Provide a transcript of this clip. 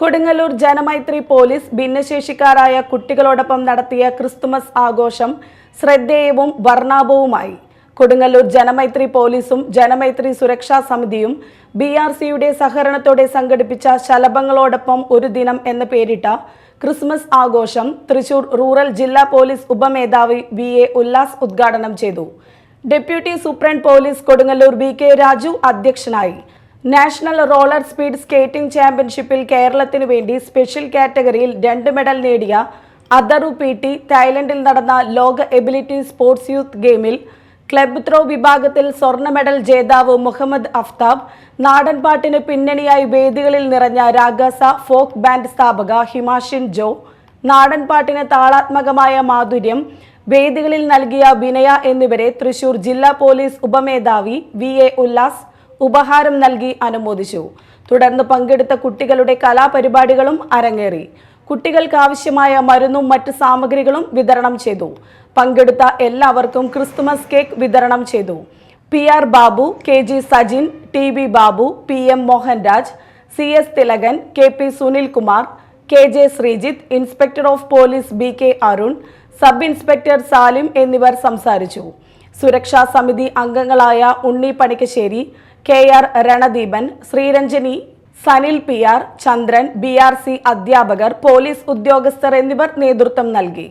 Kodungallur Janamaithri police ഭിന്നശേഷിക്കാരായ കുട്ടികളോടൊപ്പം നടത്തിയ Christmas ആഘോഷം ശ്രദ്ധേയവും വർണാഭവുമായി. കൊടുങ്ങല്ലൂർ ജനമൈത്രി പോലീസും ജനമൈത്രി സുരക്ഷാ സമിതിയും ബി ആർ സിയുടെ സഹകരണത്തോടെ സംഘടിപ്പിച്ച ശലഭങ്ങളോടൊപ്പം ഒരു ദിനം എന്ന് പേരിട്ട ക്രിസ്മസ് ആഘോഷം തൃശൂർ റൂറൽ ജില്ലാ പോലീസ് ഉപമേധാവി വി എ ഉല്ലാസ് ഉദ്ഘാടനം ചെയ്തു. Deputy superintendent police Kodungallur B K Raju അധ്യക്ഷനായി. നാഷണൽ റോളർ സ്പീഡ് സ്കേറ്റിംഗ് ചാമ്പ്യൻഷിപ്പിൽ കേരളത്തിനു വേണ്ടി സ്പെഷ്യൽ കാറ്റഗറിയിൽ രണ്ട് മെഡൽ നേടിയ അദറു പി ടി തായ്ലൻഡിൽ നടന്ന ലോക എബിലിറ്റി സ്പോർട്സ് യൂത്ത് ഗെയിമിൽ ക്ലബ് ത്രോ വിഭാഗത്തിൽ സ്വർണ മെഡൽ ജേതാവ് മുഹമ്മദ് അഫ്താബ് നാടൻപാട്ടിന് പിന്നണിയായി വേദികളിൽ നിറഞ്ഞ രാഗസ ഫോക്ക് ബാൻഡ് സ്ഥാപക ഹിമാഷിൻ ജോ നാടൻപാട്ടിന് താളാത്മകമായ മാധുര്യം വേദികളിൽ നൽകിയ വിനയ എന്നിവരെ തൃശൂർ ജില്ലാ പോലീസ് ഉപമേധാവി വി എ ഉല്ലാസ് ഉപഹാരം നൽകി അനുമോദിച്ചു. തുടർന്ന് പങ്കെടുത്ത കുട്ടികളുടെ കലാപരിപാടികളും അരങ്ങേറി. കുട്ടികൾക്ക് ആവശ്യമായ മരുന്നും മറ്റ് സാമഗ്രികളും വിതരണം ചെയ്തു. പങ്കെടുത്ത എല്ലാവർക്കും ക്രിസ്തുമസ് കേക്ക് വിതരണം ചെയ്തു. P R Babu K G Sajin T V Babu P M Mohanraj C S Thilakan K P Sunilkumar K J Sreejith inspector of police B K Arun sub inspector Salim എന്നിവർ സംസാരിച്ചു. സുരക്ഷാ സമിതി അംഗങ്ങളായ Unni Panikkassery K R Ranadeepan Sreeranjini Sanil P R Chandran B R C അധ്യാപകർ police ഉദ്യോഗസ്ഥർ എന്നിവർ നേതൃത്വം നൽകി.